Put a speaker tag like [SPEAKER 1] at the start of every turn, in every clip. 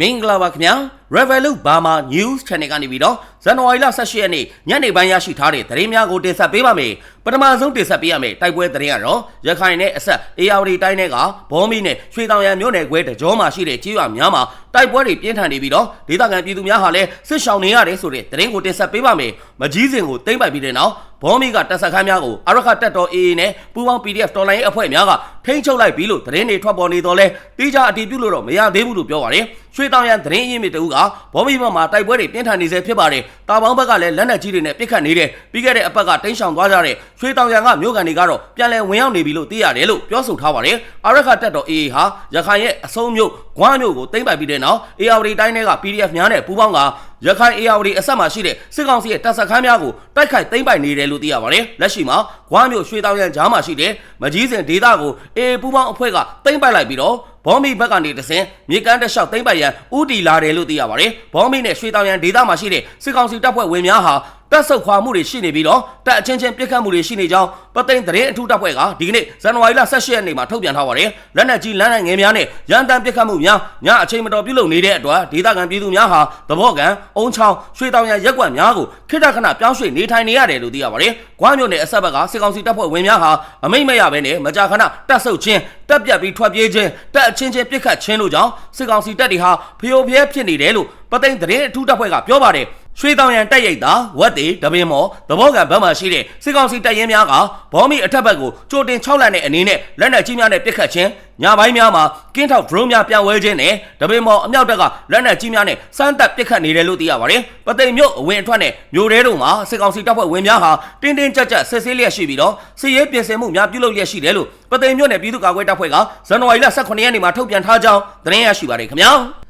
[SPEAKER 1] မင်္ဂလာပါခင်ဗျာ Revolut Burma News Channel ကနေပြီးတော့ဇန်နဝါရီလ18ရက်နေ့ညနေပိုင်းရရှိထားတဲ့သတင်းများကိုတင်ဆက်ပေးပါမယ်ပထမဆုံးတင်ဆက်ပေးရမယ့်တိုက်ပွဲသတင်းကတော့ရခိုင်နဲ့အဆက်အေယာဝတီတိုင်းတွေကဘောမီနဲ့ရွှေတောင်ရံမြို့နယ်ခွဲတကြောမှာရှိတဲ့ကြေးရွာများမှာတိုက်ပွဲတွေပြင်းထန်နေပြီးတော့ဒေသခံပြည်သူများဟာလည်းစစ်ရှောင်နေရတယ်ဆိုတဲ့သတင်းကိုတင်ဆက်ပေးပါမယ်မကြီးစင်ကိုတင်ပိုက်ပြီးတဲ့နောက်ဘောမီကတပ်ဆက်ခန်းများကိုအရခတက်တော် AA နဲ့ပူးပေါင်း PDF တော်လိုင်းအဖွဲ့များကထိန်းချုပ်လိုက်ပြီလို့သတင်းတွေထွက်ပေါ်နေတော့လဲတိကျအတည်ပြုလို့တော့မရသေးဘူးလို့ပြောပါတယ်ရွှေတောင်ရံသတင်းအရင်းမြစ်တူကဘောမီဘက်မှာတိုက်ပွဲတွေပြင်းထန်နေစေဖြစ်ပါတယ်တာပေါင်းဘက်ကလည်းလက်နက်ကြီးတွေနဲ့ပစ်ခတ်နေတယ်ပြီးခဲ့တဲ့အပတ်ကတင်းရှောင်သွားကြတဲ့ရွှေတောင်ရံကမြို့ကန်တွေကတော့ပြန်လည်ဝင်ရောက်နေပြီလို့သိရတယ်လို့ပြောဆိုထားပါတယ်အရခတက်တော် AA ဟာရခိုင်ရဲ့အဆုံးမြို့ဂွားမြို့ကိုတင်ပိုက်ပြီးတဲ့နောက် ARD တိုင်းတွေက PDF များနဲ့ပူးပေါင်းကရခိုင် ARD အဆက်မှာရှိတဲ့စစ်ကောင်စီရဲ့တပ်စခန်းများကိုတိုက်ခိုက်သိမ်းပိုက်နေတယ်လို့သိရပါတယ်လက်ရှိမှာဂွားမြို့ရွှေတောင်ရံကြားမှာရှိတဲ့မကြီးစင်ဒေသကို AA ပူးပေါင်းအဖွဲ့ကသိမ်းပိုက်လိုက်ပြီးတော့ဘောမီဘက်ကနေတဆင်မြေကမ်းတက်လျှောက်သိမ့်ပိုက်ရန်ဥတီလာတယ်လို့သိရပါတယ်။ဘောမီနဲ့ရွှေတောင်ရန်ဒေသမှာရှိတဲ့စစ်ကောင်စီတပ်ဖွဲ့ဝင်များဟာတပ်ဆုတ်ခွာမှုတွေရှိနေပြီးတော့တပ်အချင်းချင်းပြစ်ခတ်မှုတွေရှိနေကြောင်းပသိမ်သတင်းအထူးတပ်ဖွဲ့ကဒီကနေ့ဇန်နဝါရီလ18ရက်နေ့မှာထုတ်ပြန်ထားပါတယ်။လက်နက်ကြီးလက်နက်ငယ်များနဲ့ရန်တမ်းပြစ်ခတ်မှုများညအချိန်မတော်ပြုလုပ်နေတဲ့အတွက်ဒေသခံပြည်သူများဟာသဘောကန်အုံချောင်းရွှေတောင်ရန်ရက်ကွက်များကိုခိတခဏပြောင်းရွှေ့နေထိုင်နေရတယ်လို့သိရပါတယ်။ကွားမြို့နယ်အဆက်ဘက်ကစစ်ကောင်စီတပ်ဖွဲ့ဝင်များဟာအမိတ်မရဘဲနဲ့မကြာခဏတပ်ဆုတ်ခြင်းတပ်ပြတ်ပြီးထွက်ပြေးခြင်းတပ်အချင်းချင်းပြစ်ခတ်ခြင်းတို့ကြောင့်စစ်ကောင်စီတပ်တွေဟာဖျို့ဖျဲဖြစ်နေတယ်လို့ပသိမ်သတင်းအထူးတပ်ဖွဲ့ကပြောပါတယ် ရွှေတောင်ရန်တက်ရိတ်တာဝက်တေတပင်းမော်သဘောကန်ဘက်မှရှိတဲ့စစ်ကောင်စီတပ်ရင်းများကဘောမီအထက်ဘက်ကိုကြိုတင်6လန့်တဲ့အနေနဲ့လက်နက်ကြီးများနဲ့ပစ်ခတ်ခြင်းညပိုင်းများမှာကင်းထောက် drone များပြန်ဝဲခြင်းနဲ့တပင်းမော်အမြောက်တက်ကလက်နက်ကြီးများနဲ့စမ်းတပ်ပစ်ခတ်နေတယ်လို့သိရပါတယ်ပသိမ်မြို့အဝင်အထွက်နဲ့မြို့တဲတို့မှာစစ်ကောင်စီတပ်ဖွဲ့ဝင်များဟာတင်းတင်းကြပ်ကြပ်စစ်ဆေးလျက်ရှိပြီးတော့စစ်ရေးပြင်ဆင်မှုများပြုလုပ်လျက်ရှိတယ်လို့ပသိမ်မြို့နယ်ပြည်သူ့ကာကွယ်တပ်ဖွဲ့ကဇန်နဝါရီလ18ရက်နေ့မှာထုတ်ပြန်ထားကြောင်းသတင်းရရှိပါတယ်ခင်ဗျာ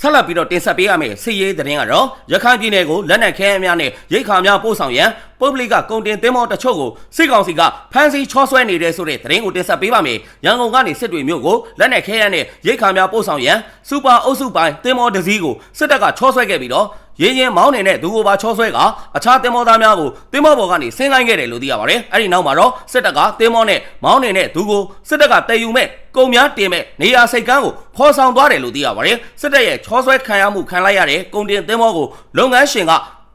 [SPEAKER 1] ဆက်လက်ပြီးတော့တင်ဆက်ပေးရမယ့်စစ်ရေးသတင်းကတော့ရခိုင်ပြည်နယ်ကိုလက်နက်ခဲယမ်းများနဲ့ရိတ်ခါများပို့ဆောင်ရန်ပုဂ္ဂလိကကုန်တင်သင်းမောတချို့ကိုစစ်ကောင်စီကဖမ်းဆီးချောဆွဲနေတဲ့ဆိုတဲ့သတင်းကိုတင်ဆက်ပေးပါမယ်။ရန်ကုန်ကနေစစ်တွေမြို့ကိုလက်နက်ခဲယမ်းနဲ့ရိတ်ခါများပို့ဆောင်ရန်စူပါအုပ်စုပိုင်းသင်းမောတစ်စီးကိုစစ်တပ်ကချောဆွဲခဲ့ပြီးတော့ ရင်းရင်မောင်းနေတဲ့သူကိုပါချောဆွဲကအခြားတင်မောသားများကိုတင်မောဘော်ကနေဆင်းလိုင်းခဲ့တယ်လို့သိရပါတယ်။အဲ့ဒီနောက်မှာတော့စစ်တပ်ကတင်မောနဲ့မောင်းနေတဲ့သူကိုစစ်တပ်ကတည်ယူမဲ့ကုန်များတင်မဲ့နေရာစိတ်ကမ်းကိုခေါ်ဆောင်သွားတယ်လို့သိရပါတယ်။စစ်တပ်ရဲ့ချောဆွဲခံရမှုခံလိုက်ရတဲ့ကုန်တင်တင်မောကိုလုပ်ငန်းရှင်က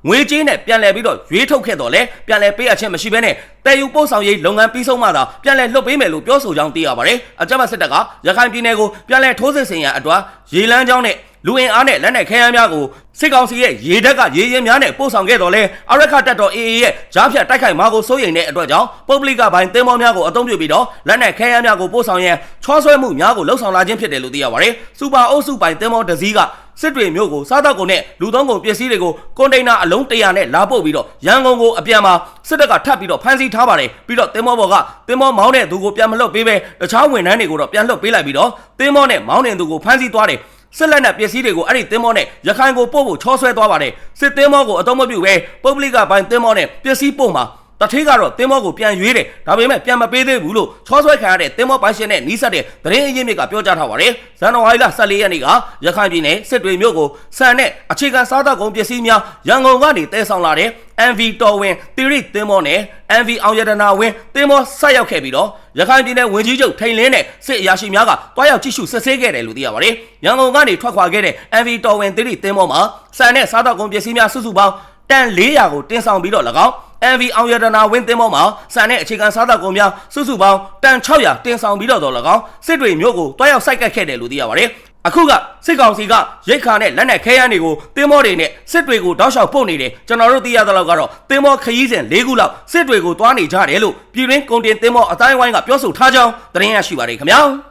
[SPEAKER 1] ငွေကြေးနဲ့ပြန်လည်ပြီးတော့ရွေးထုတ်ခဲ့တော့လဲပြန်လည်ပေးအပ်ခြင်းမရှိဘဲနဲ့တည်ယူပို့ဆောင်ရေးလုပ်ငန်းပြီးဆုံးမှသာပြန်လည်လွှတ်ပေးမယ်လို့ပြောဆိုကြောင်းသိရပါတယ်။အကြမ်းဖက်စစ်တပ်ကရခိုင်ပြည်နယ်ကိုပြန်လည်ထိုးစစ်ဆင်ရန်အတွက်ရေလမ်းကြောင်းနဲ့ လူအင်အားနဲ့လက်နက်ခဲယမ်းများကိုစစ်ကောင်စီရဲ့ရေတပ်ကရေရင်များနဲ့ပို့ဆောင်ခဲ့တော်လဲအရခတပ်တော် AA ရဲ့ဂျားဖြတ်တိုက်ခိုက်မှာကိုစိုးရိမ်တဲ့အတွက်ကြောင့်ပုဂ္ဂလိကပိုင်းတင်းမောများကိုအသုံးပြုပြီးတော့လက်နက်ခဲယမ်းများကိုပို့ဆောင်ရန်ချောဆွဲမှုများကိုလှုပ်ဆောင်လာခြင်းဖြစ်တယ်လို့သိရပါတယ်။စူပါအုပ်စုပိုင်းတင်းမောတစ်စီးကစစ်တွေမျိုးကိုစားတော့ကုန်နဲ့လူသုံးကုန်ပစ္စည်းတွေကိုကွန်တိန်နာအလုံး100နဲ့လာပို့ပြီးတော့ရန်ကုန်ကိုအပြန်မှာစစ်တပ်ကထပ်ပြီးတော့ဖမ်းဆီးထားပါတယ်ပြီးတော့တင်မောဘော်ကတင်မောမောင်းတဲ့သူကိုပြန်မလွတ်ပေးပဲတခြားဝန်ထမ်းတွေကိုတော့ပြန်လွတ်ပေးလိုက်ပြီးတော့တင်မောနဲ့မောင်းတဲ့သူကိုဖမ်းဆီးသွားတယ် စစ်လက်နက်ပစ္စည်းတွေကိုအဲ့ဒီတင်းမောနဲ့ရခိုင်ကိုပို့ဖို့ချောဆွဲသွားပါတယ်စစ်တင်းမောကိုအတော့မပြုတ်ပဲပုဂ္ဂလိကပိုင်းတင်းမောနဲ့ပစ္စည်းပို့မှာ တထေးကတော့တင်းမောကိုပြန်ရွေးတယ်ဒါပေမဲ့ပြန်မပေးသေးဘူးလို့ချောဆွဲခံရတဲ့တင်းမောပိုင်ရှင်နဲ့နီးစပ်တဲ့သတင်းအရင်းမြစ်ကပြောကြားထားပါတယ်ဇန်နဝါရီလ14ရက်နေ့ကရခိုင်ပြည်နယ်စစ်တွေမြို့ကိုဆန်နဲ့အခြေခံစားသောက်ကုန်ပစ္စည်းများရန်ကုန်ကနေတဲဆောင်လာတဲ့ MV တော်ဝင်တိရိသင်းမောနဲ့ MV အောင်ရတနာဝင်းသင်းမောဆက်ရောက်ခဲ့ပြီးတော့ရခိုင်ပြည်နယ်ဝင်ကြီးချုပ်ထိန်လင်းနဲ့စစ်အရာရှိများကတွားရောက်ကြည့်ရှုစစ်ဆေးခဲ့တယ်လို့သိရပါတယ်။ရန်ကုန်ကနေထွက်ခွာခဲ့တဲ့ MV တော်ဝင်တိရိသင်းမောမှာစံနဲ့စားသောက်ကုန်ပစ္စည်းများစုစုပေါင်းတန်400ကိုတင်ဆောင်ပြီးတော့၎င်း MV အောင်ရတနာဝင်းသင်းမောမှာစံနဲ့အခြေခံစားသောက်ကုန်များစုစုပေါင်းတန်600တင်ဆောင်ပြီးတော့တော့၎င်းစစ်တွေမြို့ကိုတွားရောက်စိုက်ကတ်ခဲ့တယ်လို့သိရပါတယ်။အခုကစစ်ကောင်စီကရိတ်ခါနဲ့လက်နက်ခဲယမ်းတွေကိုတင်းမောတွေနဲ့စစ်တွေကိုတောက်လျှောက်ပို့နေတယ်ကျွန်တော်တို့သိရသလောက်ကတော့တင်းမောခရီးစဉ်၄ခုလောက်စစ်တွေကိုတွားနေကြတယ်လို့ပြည်တွင်းကုန်တင်တင်းမောအတိုင်းဝိုင်းကပြောဆိုထားကြောင်းသတင်းရရှိပါတယ်ခင်ဗျာ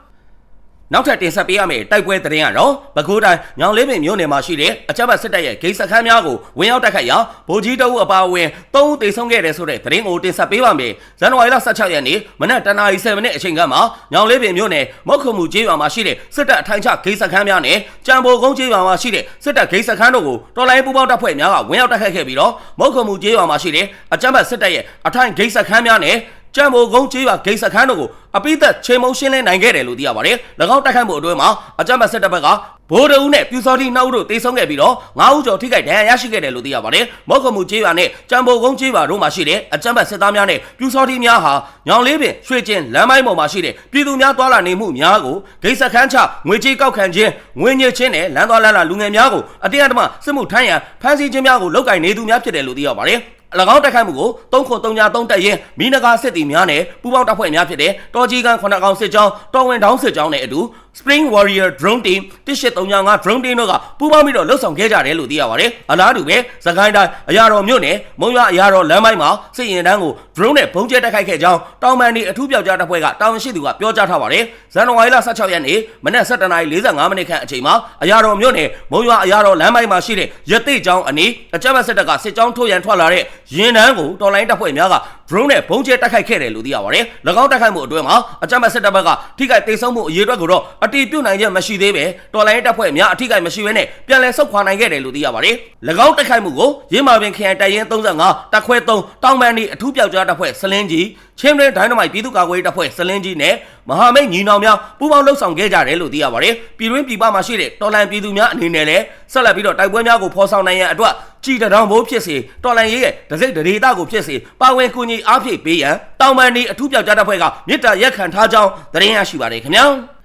[SPEAKER 1] နောက်ထပ်တင်ဆက်ပေးရမယ့်တိုက်ပွဲသတင်းကတော့ပဲခူးတိုင်းညောင်လေးပင်မြို့နယ်မှာရှိတဲ့အကြမ်းဖက်စစ်တပ်ရဲ့ဂိတ်စခန်းများကိုဝင်ရောက်တိုက်ခိုက်ရာဗိုလ်ကြီးတအုပ်အပါအဝင်၃ဦးသေဆုံးခဲ့တယ်ဆိုတဲ့သတင်းကိုတင်ဆက်ပေးပါမယ်။ဇန်နဝါရီလ16ရက်နေ့မနက်တနာရီ7မိနစ်အချိန်ကမှညောင်လေးပင်မြို့နယ်မောက်ခုမှုကျေးရွာမှာရှိတဲ့စစ်တပ်အထိုင်ချဂိတ်စခန်းများနဲ့ကြံပိုကုန်းကျေးရွာမှာရှိတဲ့စစ်တပ်ဂိတ်စခန်းတို့ကိုတော်လိုင်းပူပေါင်းတပ်ဖွဲ့များကဝင်ရောက်တိုက်ခိုက်ခဲ့ပြီးတော့မောက်ခုမှုကျေးရွာမှာရှိတဲ့အကြမ်းဖက်စစ်တပ်ရဲ့အထိုင်ဂိတ်စခန်းများနဲ့ ကြံမိုကုန်းကျေးရွာဂိတ်စခန်းတို့ကိုအပိသက်ချိန်မုံရှင်းလင်းနိုင်ခဲ့တယ်လို့သိရပါတယ်။၎င်းတိုက်ခိုက်မှုအတွင်းမှာအကြမ်းဖက်စစ်တပ်ဘက်ကဘိုးတဦးနဲ့ပြူစောတိနှောက်တို့တေဆုံးခဲ့ပြီးတော့ငါးဦးကျော်ထိခိုက်ဒဏ်ရာရရှိခဲ့တယ်လို့သိရပါတယ်။မော့ကမှုကျေးရွာနဲ့ကြံပိုကုန်းကျေးရွာတို့မှာရှိတဲ့အကြမ်းဖက်စစ်သားများနဲ့ပြူစောတိများဟာညောင်လေးပင်ရွှေကျင်လမ်းမိုင်းပေါ်မှာရှိတဲ့ပြည်သူများသွားလာနေမှုများကိုဂိတ်စခန်းချငွေကြေးကောက်ခံခြင်းငွေညစ်ခြင်းနဲ့လမ်းသွားလမ်းလာလူငယ်များကိုအတင်းအဓမ္မစစ်မှုထမ်းရန်ဖမ်းဆီးခြင်းများကိုလုပ်ကင်နေသူများဖြစ်တယ်လို့သိရပါတယ်။၎ င်းတက်ခိုက်မှုကိုတုံးခွန်တုံညာတုံးတက်ရင်မိနဂါစစ်တီများနဲ့ပူပေါင်းတပ်ဖွဲ့များဖြစ်တဲ့တော်ကြီးကန်ခုနှစ်ကောင်စစ်ကြောင်းတော်ဝင်တောင်းစစ်ကြောင်းနဲ့အတူ Spring Warrior Drone Team 1835 Drone Team တို့ကပူးပေါင်းပြီးတော့လှုပ်ဆောင်ခဲ့ကြတယ်လို့သိရပါတယ်။အလားတူပဲစကိုင်းတိုင်းအရာတော်မြို့နယ်မုံရွာအရာတော်လမ်းပိုင်းမှာစစ်ရင်တန်းကို drone နဲ့ပုံကျဲတက်ခိုက်ခဲ့ကြောင်းတောင်ပန်ဒီအထူးပြောက်ကြားတပ်ဖွဲ့ကတာဝန်ရှိသူကပြောကြားထားပါတယ်။ဇန်နဝါရီလ16ရက်နေ့မနက်7:45မိနစ်ခန့်အချိန်မှာအရာတော်မြို့နယ်မုံရွာအရာတော်လမ်းပိုင်းမှာရှိတဲ့ရတိတ်ကျောင်းအနီးအကြမ်းဖက်စစ်တပ်ကစစ်ကြောင်းထိုးရန်ထွက်လာတဲ့ရင်တန်းကိုတော်လိုင်းတပ်ဖွဲ့များက drone နဲ့ပုံကျဲတက်ခိုက်ခဲ့တယ်လို့သိရပါတယ်။၎င်းတက်ခိုက်မှုအတွင်းမှာအကြမ်းဖက်စစ်တပ်ဘက်ကထိခိုက်ဒေဆုံးမှုအရေးအတွက်ကိုတော့အတီးပြုတ်နိုင်ချက်မရှိသေးပဲတော်လိုင်းတပ်ဖွဲ့များအထိခိုက်မရှိဘဲနဲ့ပြန်လည်ဆုတ်ခွာနိုင်ခဲ့တယ်လို့သိရပါတယ်။၎င်းတက်ခိုက်မှုကိုရင်းမာပင်ခရိုင်တိုင်ရင်35တပ်ခွဲ3တောင်ပန်ဒီအထူးပြောက်ကြားတပ်ဖွဲ့စလင်းကြီးချင်းရင်းဒိုင်းနမိုက်ပြည်သူ့ကာကွယ်ရေးတပ်ဖွဲ့စလင်းကြီးနဲ့မဟာမိတ်ညီနောင်များပူးပေါင်းလှုပ်ဆောင်ခဲ့ကြတယ်လို့သိရပါတယ်။ပြည်တွင်းပြည်ပမှာရှိတဲ့တော်လန်ပြည်သူများအနေနဲ့လည်းဆက်လက်ပြီးတော့တိုက်ပွဲများကိုဖော်ဆောင်နိုင်ရန်အတွက်ကြည်တောင်ဘိုးဖြစ်စေတော်လန်ရေးရဲ့ဒစိတ်ဒရေတာကိုဖြစ်စေပါဝင်ကူညီအားဖြည့်ပေးရန်တောင်ပန်ဒီအထူးပြောက်ကြားတပ်ဖွဲ့ကမြစ်တာရက်ခံထားကြောင်းသတင်းရရှိပါတယ်ခင်ဗျာ။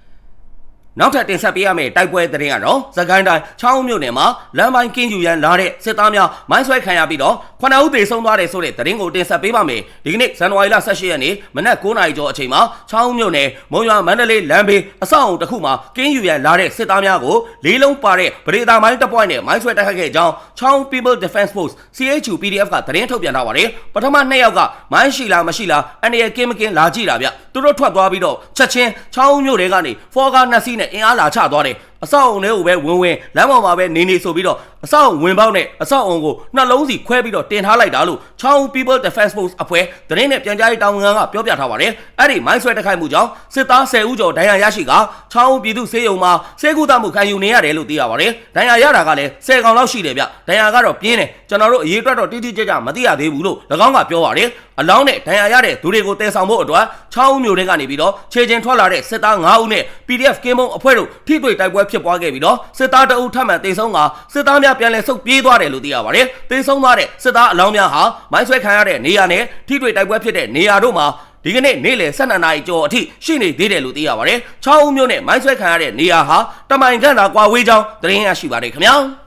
[SPEAKER 1] နောက်ထပ်တင်ဆက်ပေးရမယ့်တိုက်ပွဲသတင်းကတော့သကိုင်းတိုင်းချောင်းမြို့နယ်မှာလမ်းပိုင်းကင်းယူရန်လာတဲ့စစ်သားများမိုင်းဆွဲခံရပြီးတော့ခုနှစ်ဦးသေဆုံးသွားတယ်ဆိုတဲ့သတင်းကိုတင်ဆက်ပေးပါမယ်။ဒီကနေ့ဇန်နဝါရီလ18ရက်နေ့မနက်9:00နာရီကျော်အချိန်မှာချောင်းမြို့နယ်မုံရွာမန္တလေးလမ်းဘေးအဆောက်အုံတစ်ခုမှာကင်းယူရန်လာတဲ့စစ်သားများကိုလေးလုံးပါတဲ့ပရိသာမိုင်းတပ်ဖွဲ့နဲ့မိုင်းဆွဲတိုက်ခိုက်ခဲ့ကြောင်းချောင်း People Defense Force CHU PDF ကသတင်းထုတ်ပြန်ထားပါတယ်။ပထမနှစ်ယောက်ကမိုင်းရှိလားမရှိလားအန်ရကင်းမကင်းလာကြည့်တာဗျ။သူတို့ထွက်သွားပြီးတော့ချက်ချင်းချောင်းမြို့တွေကနေဖော်ကားနှစ်စီးနဲ့အင်အားလာချသွားတယ် အဆောက်အုံတွေကိုပဲဝင်ဝင်လမ်းပေါ်မှာပဲနေနေဆိုပြီးတော့အဆောက်အုံဝင်ပေါက်နဲ့အဆောက်အုံကိုနှလုံးစီခွဲပြီးတော့တင်ထားလိုက်တာလို့ချောင်း People Defense Force အဖွဲ့သတင်းနဲ့ပြန်ကြားရေးတာဝန်ခံကပြောပြထားပါတယ်အဲ့ဒီမိုင်းဆွဲတိုက်ခိုက်မှုကြောင့်စစ်သား10ဦးကျော်ဒဏ်ရာရရှိကချောင်းပြည်သူစေယုံမှာစေကူတမှုခံယူနေရတယ်လို့သိရပါတယ်ဒဏ်ရာရတာကလည်း10ကောင်လောက်ရှိတယ်ဗျဒဏ်ရာကတော့ပြင်းတယ်ကျွန်တော်တို့အရေးအတွက်တော့တိတိကျကျမသိရသေးဘူးလို့၎င်းကပြောပါတယ်အလောင်းနဲ့ဒဏ်ရာရတဲ့သူတွေကိုတဲဆောင်ဖို့အတွက်6ဦးမျိုးတွေကနေပြီးတော့ခြေချင်းထွက်လာတဲ့စစ်သား9ဦးနဲ့ PDF ကင်းမုံအဖွဲ့တို့ထိတွေ့တိုက်ပွဲဖြစ်ပွားခဲ့ပြီးတော့စစ်သားတအုပ်ထပ်မံတေဆုံးကစစ်သားများပြန်လည်ဆုတ်ပြေးသွားတယ်လို့သိရပါတယ်။တေဆုံးသွားတဲ့စစ်သားအလောင်းများဟာမိုင်းဆွဲခံရတဲ့နေရာနဲ့ထိတွေ့တိုက်ပွဲဖြစ်တဲ့နေရာတို့မှာဒီကနေ့နေ့လယ်12နာရီကျော်အထိရှိနေသေးတယ်လို့သိရပါတယ်။6ဦးမျိုးနဲ့မိုင်းဆွဲခံရတဲ့နေရာဟာတမိုင်ခန့်သာကွာဝေးကြောင်းသတင်းရရှိပါတယ်ခင်ဗျာ။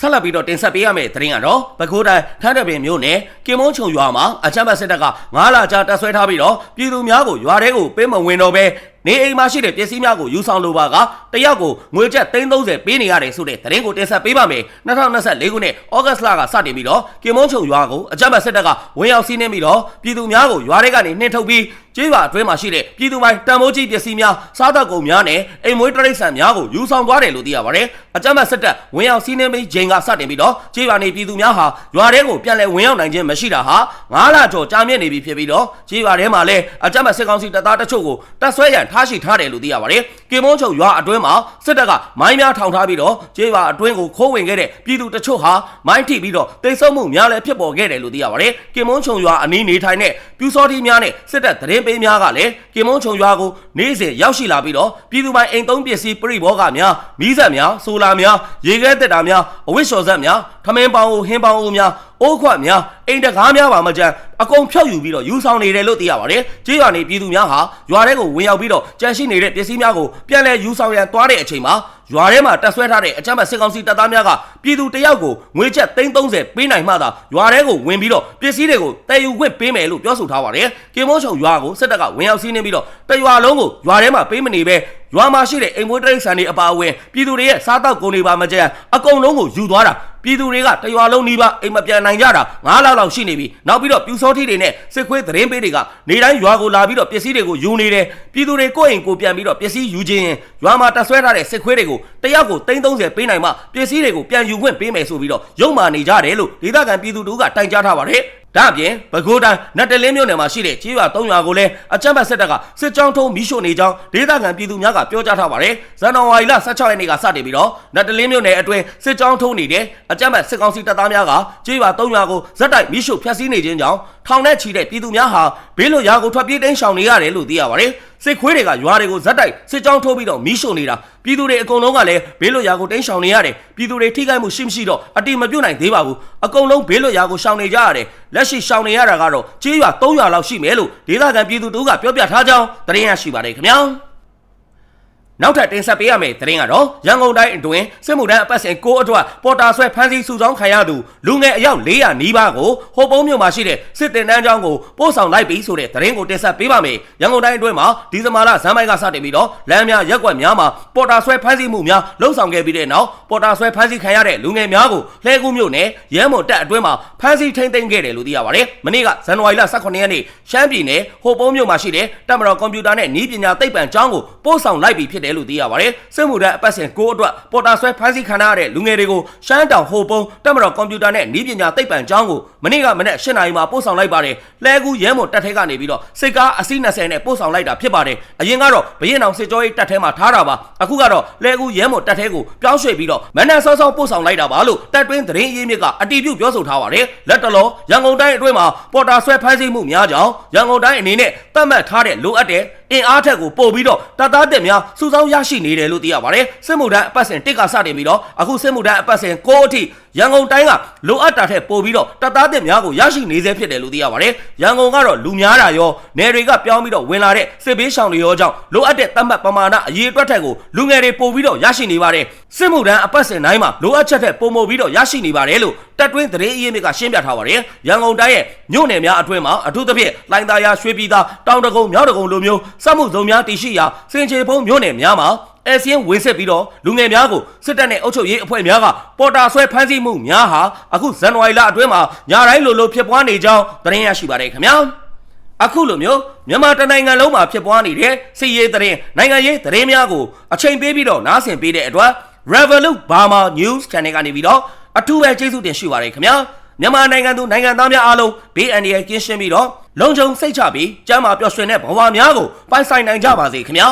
[SPEAKER 1] ဆက်လက်ပြီးတော့တင်ဆက်ပေးရမယ့်သတင်းကတော့ပဲခူးတိုင်းထန်းတပင်မြို့နယ်ကင်မုန်းချုံရွာမှာအချမ်းဘတ်စစ်တပ်က9လကြာတပ်ဆွဲထားပြီးတော့ပြည်သူများကိုရွာထဲကိုပေးမဝင်တော့ဘဲနေအိမ်မှာရှိတဲ့ပစ္စည်းများကိုယူဆောင်လိုပါကတယောက်ကိုငွေကျပ်330ပေးနေရတယ်ဆိုတဲ့သတင်းကိုတင်ဆက်ပေးပါမယ်2024ခုနှစ်ဩဂတ်လကစတင်ပြီးတော့ကင်မွန်းချုံရွာကိုအကြမ်းဖက်စစ်တပ်ကဝင်ရောက်စီးနင်းပြီးတော့ပြည်သူများကိုရွာထဲကနေနှင်ထုတ်ပြီးကျေးရွာအတွင်းမှာရှိတဲ့ပြည်သူပိုင်းတန်ဖိုးကြီးပစ္စည်းများစားတောက်ကုန်များနဲ့အိမ်မွေးတရိတ်ဆန်များကိုယူဆောင်သွားတယ်လို့သိရပါတယ်အကြမ်းဖက်စစ်တပ်ဝင်ရောက်စီးနင်းပြီးချိန်ကစတင်ပြီးတော့ကျေးရွာနေပြည်သူများဟာရွာထဲကိုပြန်လည်ဝင်ရောက်နိုင်ခြင်းမရှိတာဟာ9လကျော်ကြာမြင့်နေပြီဖြစ်ပြီးတော့ကျေးရွာထဲမှာလည်းအကြမ်းဖက်စစ်ကောင်စီတပ်သားတချို့ကိုတပ်ဆွဲရန်ထားရှိထားတယ်လို့သိရပါတယ်။ကင်မွန်းချုံရွာအတွင်းမှာစစ်တပ်ကမိုင်းများထောင်ထားပြီးတော့ကျေးရွာအတွင်းကိုခိုးဝင်ခဲ့တဲ့ပြည်သူတချို့ဟာမိုင်းထိပြီးတော့တိတ်ဆုံမှုများလည်းဖြစ်ပေါ်ခဲ့တယ်လို့သိရပါတယ်။ကင်မွန်းချုံရွာအနီးနေထိုင်တဲ့ပြူစောတိများနဲ့စစ်တပ်သတင်းပေးများကလည်းကင်မွန်းချုံရွာကိုနေ့စဉ်ရောက်ရှိလာပြီးတော့ပြည်သူပိုင်းအိမ်သုံးပစ္စည်းပြိဘောကများမီးစက်များဆိုလာများရေခဲတက်တာများအဝတ်လျှော်စက်များထမင်းပေါင်ဟင်းပေါင်ဦးများအိုးခွက်များအိမ်တကားများပါမကြမ်းအကုန်ဖြောက်ယူပြီးတော့ယူဆောင်နေတယ်လို့သိရပါတယ်။ကြေးရွာနေပြည်သူများဟာရွာထဲကိုဝင်ရောက်ပြီးတော့ကြန့်ရှိနေတဲ့ပစ္စည်းများကိုပြန်လည်ယူဆောင်ရန်သွားတဲ့အချိန်မှာရွာထဲမှာတက်ဆွဲထားတဲ့အကြမ်းဖက်စစ်ကောင်စီတပ်သားများကပြည်သူတယောက်ကိုငွေကျပ်330ပေးနိုင်မှသာရွာထဲကိုဝင်ပြီးတော့ပစ္စည်းတွေကိုတည်ယူခွင့်ပေးမယ်လို့ပြောဆိုထားပါတယ်။ကင်မွန်းချုံရွာကိုစစ်တပ်ကဝင်ရောက်စီးနှင်းပြီးတော့တရွာလုံးကိုရွာထဲမှာပေးမနေပဲရွာမှာရှိတဲ့အိမ်မွေးတရိတ်ဆန်တွေအပါအဝင်ပြည်သူတွေရဲ့စားတောက်ကုန်တွေပါမကြမ်းအကုန်လုံးကိုယူသွားတာ ပြည်သူတွေကတရွာလုံးနီးပါးအိမ်မပြန်နိုင်ကြတာ9လလောက်ရှိနေပြီနောက်ပြီးတော့ပြူစောထီတွေနဲ့စစ်ခွေးသတင်းပေးတွေကနေတိုင်းရွာကိုလာပြီးတော့ပစ္စည်းတွေကိုယူနေတယ်ပြည်သူတွေကိုယ့်အိမ်ကိုပြန်ပြီးတော့ပစ္စည်းယူခြင်းရင်ရွာမှာတက်ဆွဲထားတဲ့စစ်ခွေးတွေကိုတယောက်ကို330ပေးနိုင်မှပစ္စည်းတွေကိုပြန်ယူခွင့်ပေးမယ်ဆိုပြီးတော့ရုံမာနေကြတယ်လို့ဒေသခံပြည်သူတို့ကတိုင်ကြားထားပါတယ် ဒါအပြင်ပဲခူးတိုင်းနတ်တလင်းမြို့နယ်မှာရှိတဲ့ကြေးရွာ၃ရွာကိုလည်းအကြမ်းဖက်စစ်တပ်ကစစ်ကြောင်းထုံးမီးရှို့နေကြောင်းဒေသခံပြည်သူများကပြောကြားထားပါတယ်။ဇန်နဝါရီလ16ရက်နေ့ကစတင်ပြီးတော့နတ်တလင်းမြို့နယ်အတွင်းစစ်ကြောင်းထုံးနေတဲ့အကြမ်းဖက်စစ်ကောင်စီတပ်သားများကကြေးရွာ၃ရွာကိုဇက်တိုက်မီးရှို့ဖျက်ဆီးနေခြင်းကြောင့် ထောင်နဲ့ချီတဲ့ပြည်သူများဟာဘေးလွတ်ရာကိုထွက်ပြေးတိမ်းရှောင်နေရတယ်လို့သိရပါတယ်စစ်ခွေးတွေကရွာတွေကိုဇက်တိုက်စစ်ကြောင်းထိုးပြီးတော့မီးရှို့နေတာပြည်သူတွေအကုန်လုံးကလည်းဘေးလွတ်ရာကိုတိမ်းရှောင်နေရတယ်ပြည်သူတွေထိခိုက်မှုရှိမရှိတော့အတိမပြုတ်နိုင်သေးပါဘူးအကုန်လုံးဘေးလွတ်ရာကိုရှောင်နေကြရတယ်လက်ရှိရှောင်နေရတာကတော့ကြေးရွာ300လောက်ရှိမယ်လို့ဒေသခံပြည်သူတို့ကပြောပြထားကြောင်းသတင်းရရှိပါတယ်ခင်ဗျာ နောက်ထပ်တင်ဆက်ပေးရမယ့်သတင်းကတော့ရန်ကုန်တိုင်းအတွင်းစစ်မှုထမ်းအပတ်စဉ်ကိုအတွက်ပေါ်တာဆွဲဖမ်းဆီးစုဆောင်းခံရသူလူငယ်အယောက်400နီးပါးကိုဟိုပုံးမြို့မှာရှိတဲ့စစ်တင်တန်းကျောင်းကိုပို့ဆောင်လိုက်ပြီဆိုတဲ့သတင်းကိုတင်ဆက်ပေးပါမယ်။ရန်ကုန်တိုင်းအတွင်းမှာဒီဇင်ဘာလဇန်မိုက်ကစတင်ပြီးတော့လမ်းများရက်ကွက်များမှာပေါ်တာဆွဲဖမ်းဆီးမှုများလှုံ့ဆော်ခဲ့ပြီးတဲ့နောက်ပေါ်တာဆွဲဖမ်းဆီးခံရတဲ့လူငယ်များကိုလှဲကူးမြို့နယ်ရဲမွန်တပ်အတွင်းမှာဖမ်းဆီးထိန်းသိမ်းခဲ့တယ်လို့သိရပါတယ်။မနေ့ကဇန်နဝါရီလ18ရက်နေ့ရှမ်းပြည်နယ်ဟိုပုံးမြို့မှာရှိတဲ့တပ်မတော်ကွန်ပျူတာနဲ့နည်းပညာသိပ္ပံကျောင်းကိုပို့ဆောင်လိုက်ပြီဖြစ်တယ်လို့သိရပါတယ်။စစ်မှုထမ်းအပတ်စဉ်ကိုအတွက်ပေါ်တာဆွဲဖမ်းဆီးခံရတဲ့လူငယ်တွေကိုရှမ်းတောင်ဟိုပုံးတပ်မတော်ကွန်ပျူတာနဲ့နည်းပညာသိပ္ပံကျောင်းကိုမနေ့ကမနေ့၈နာရီမှာပို့ဆောင်လိုက်ပါတယ်။လဲကူရဲမွန်တပ်ထဲကနေပြီးတော့စစ်ကားအစီး20နဲ့ပို့ဆောင်လိုက်တာဖြစ်ပါတယ်။အရင်ကတော့ဘရင်အောင်စစ်ကြောရေးတပ်ထဲမှာထားတာပါ။အခုကတော့လဲကူရဲမွန်တပ်ထဲကိုပြောင်းရွှေ့ပြီးတော့မန္တန်စောစောပို့ဆောင်လိုက်တာပါလို့တပ်တွင်းသတင်းရေးမြစ်ကအတီးပြုတ်ပြောဆိုထားပါတယ်။လက်တလောရန်ကုန်တိုင်းအတွင်းမှာပေါ်တာဆွဲဖမ်းဆီးမှုများကြောင်းရန်ကုန်တိုင်းအနေနဲ့သတ်မှတ်ထားတဲ့လိုအပ်တဲ့ အင်အားထက်ကိုပို့ပြီးတော့တပ်သားတက်များစုဆောင်းရရှိနေတယ်လို့သိရပါတယ်။စစ်မှုထမ်းအပတ်စဉ်တစ်ကစတင်ပြီးတော့အခုစစ်မှုထမ်းအပတ်စဉ်9အထိ ရန်ကုန်တိုင်းကလိုအပ်တာထက်ပို့ပြီးတော့တပ်သားတက်များကိုရရှိနေစေဖြစ်တယ်လို့သိရပါတယ်။ရန်ကုန်ကတော့လူများတာရောနယ်တွေကပြောင်းပြီးတော့ဝင်လာတဲ့စစ်ဘေးရှောင်တွေရောကြောင့်လိုအပ်တဲ့သတ်မှတ်ပမာဏအရေးအတွက်ထက်ကိုလူငယ်တွေပို့ပြီးတော့ရရှိနေပါတယ်။စစ်မှုထမ်းအပတ်စဉ်တိုင်းမှာလိုအပ်ချက်ထက်ပိုမိုပြီးတော့ရရှိနေပါတယ်လို့တပ်တွင်းသတင်းအရင်းမြစ်ကရှင်းပြထားပါတယ်။ရန်ကုန်တိုင်းရဲ့မြို့နယ်များအတွင်းမှာအထူးသဖြင့်လိုင်သာယာရွှေပြည်သာတောင်တကုံမြောက်တကုံလိုမျိုးစက်မှုဇုံများတည်ရှိရာစင်ချေဖုံးမြို့နယ်များမှာ အဲဆီယန်ဝင်ဆက်ပြီးတော့လူငယ်များကိုစစ်တပ်နဲ့အုပ်ချုပ်ရေးအဖွဲ့များကပေါ်တာဆွဲဖမ်းဆီးမှုများဟာအခုဇန်နဝါရီလအတွင်းမှာညတိုင်းလိုလိုဖြစ်ပွားနေကြောင်းသတင်းရရှိပါတယ်ခင်ဗျာအခုလိုမျိုးမြန်မာတနိုင်ငံလုံးမှာဖြစ်ပွားနေတဲ့စစ်ရေးသတင်းနိုင်ငံရေးသတင်းများကိုအချိန်ပေးပြီးတော့နားဆင်ပေးတဲ့အတွက် Revolut Burma News Channel ကနေပြီးတော့အထူးပဲကျေးဇူးတင်ရှိပါတယ်ခင်ဗျာမြန်မာနိုင်ငံသူနိုင်ငံသားများအားလုံးဘေးအန္တရာယ်ကင်းရှင်းပြီးတော့လုံခြုံစိတ်ချပြီးကျန်းမာပျော်ရွှင်တဲ့ဘဝများကိုပိုင်ဆိုင်နိုင်ကြပါစေခင်ဗျာ